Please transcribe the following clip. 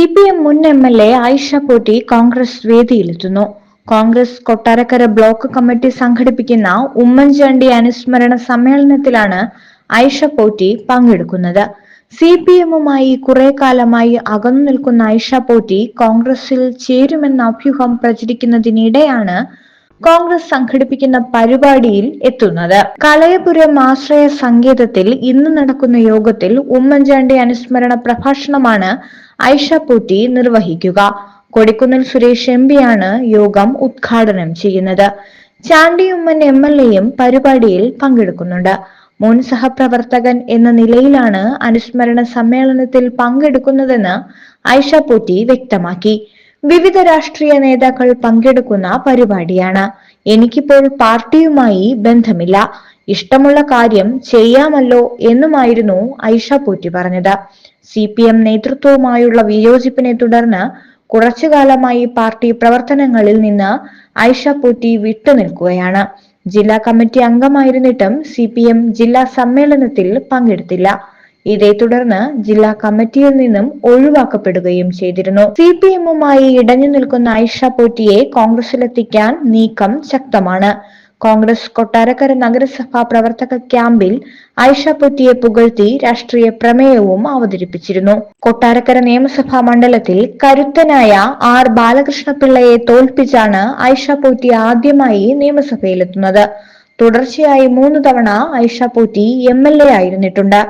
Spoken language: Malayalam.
സി പി എം മുൻ M L A Aisha Potti Congress വേദിയിലെത്തുന്നു. Congress Kottarakkara block committee സംഘടിപ്പിക്കുന്ന ഉമ്മൻചാണ്ടി അനുസ്മരണ സമ്മേളനത്തിലാണ് ആയിഷ പോറ്റി പങ്കെടുക്കുന്നത്. സി പി എമ്മുമായി കുറെ കാലമായി അകന്നു നിൽക്കുന്ന ആയിഷ പോറ്റി കോൺഗ്രസിൽ ചേരുമെന്ന അഭ്യൂഹം പ്രചരിക്കുന്നതിനിടെയാണ് കോൺഗ്രസ് സംഘടിപ്പിക്കുന്ന പരിപാടിയിൽ എത്തുന്നത്. കലയപുരം ആശ്രയ സങ്കേതത്തിൽ ഇന്ന് നടക്കുന്ന യോഗത്തിൽ ഉമ്മൻചാണ്ടി അനുസ്മരണ പ്രഭാഷണമാണ് ഐഷ പൂറ്റി നിർവഹിക്കുക. കൊടിക്കുന്നിൽ സുരേഷ് എം പിയാണ് യോഗം ഉദ്ഘാടനം ചെയ്യുന്നത്. ചാണ്ടി ഉമ്മൻ എം എൽ എയും പരിപാടിയിൽ പങ്കെടുക്കുന്നുണ്ട്. മുൻ സഹപ്രവർത്തകൻ എന്ന നിലയിലാണ് അനുസ്മരണ സമ്മേളനത്തിൽ പങ്കെടുക്കുന്നതെന്ന് ഐഷ പൂറ്റി വ്യക്തമാക്കി. വിവിധ രാഷ്ട്രീയ നേതാക്കൾ പങ്കെടുക്കുന്ന പരിപാടിയാണ്. എനിക്കിപ്പോൾ പാർട്ടിയുമായി ബന്ധമില്ല. ഇഷ്ടമുള്ള കാര്യം ചെയ്യാമല്ലോ എന്നുമായിരുന്നു ഐഷ പോറ്റി പറഞ്ഞത്. സി പി എം നേതൃത്വവുമായുള്ള വിയോജിപ്പിനെ തുടർന്ന് കുറച്ചു കാലമായി പാർട്ടി പ്രവർത്തനങ്ങളിൽ നിന്ന് ഐഷ പോറ്റി വിട്ടുനിൽക്കുകയാണ് ജില്ലാ കമ്മിറ്റി അംഗമായിരുന്നിട്ടും സി ജില്ലാ സമ്മേളനത്തിൽ പങ്കെടുത്തില്ല. ഇതേ തുടർന്ന് ജില്ലാ കമ്മിറ്റിയിൽ നിന്നും ഒഴിവാക്കപ്പെടുകയും ചെയ്തിരുന്നു. സി പി എമ്മുമായി ഇടഞ്ഞു നിൽക്കുന്ന ഐഷ പോറ്റിയെ കോൺഗ്രസിലെത്തിക്കാൻ നീക്കം ശക്തമാണ്. കോൺഗ്രസ് കൊട്ടാരക്കര നഗരസഭാ പ്രവർത്തക ക്യാമ്പിൽ ഐഷ പൊറ്റിയെ പുകഴ്ത്തി രാഷ്ട്രീയ പ്രമേയവും അവതരിപ്പിച്ചിരുന്നു. കൊട്ടാരക്കര നിയമസഭാ മണ്ഡലത്തിൽ കരുത്തനായ ആർ ബാലകൃഷ്ണപിള്ളയെ തോൽപ്പിച്ചാണ് ഐഷ പോറ്റി ആദ്യമായി നിയമസഭയിലെത്തുന്നത്. തുടർച്ചയായി മൂന്ന് തവണ Aisha Potti M L A ആയിരുന്നിട്ടുണ്ട്.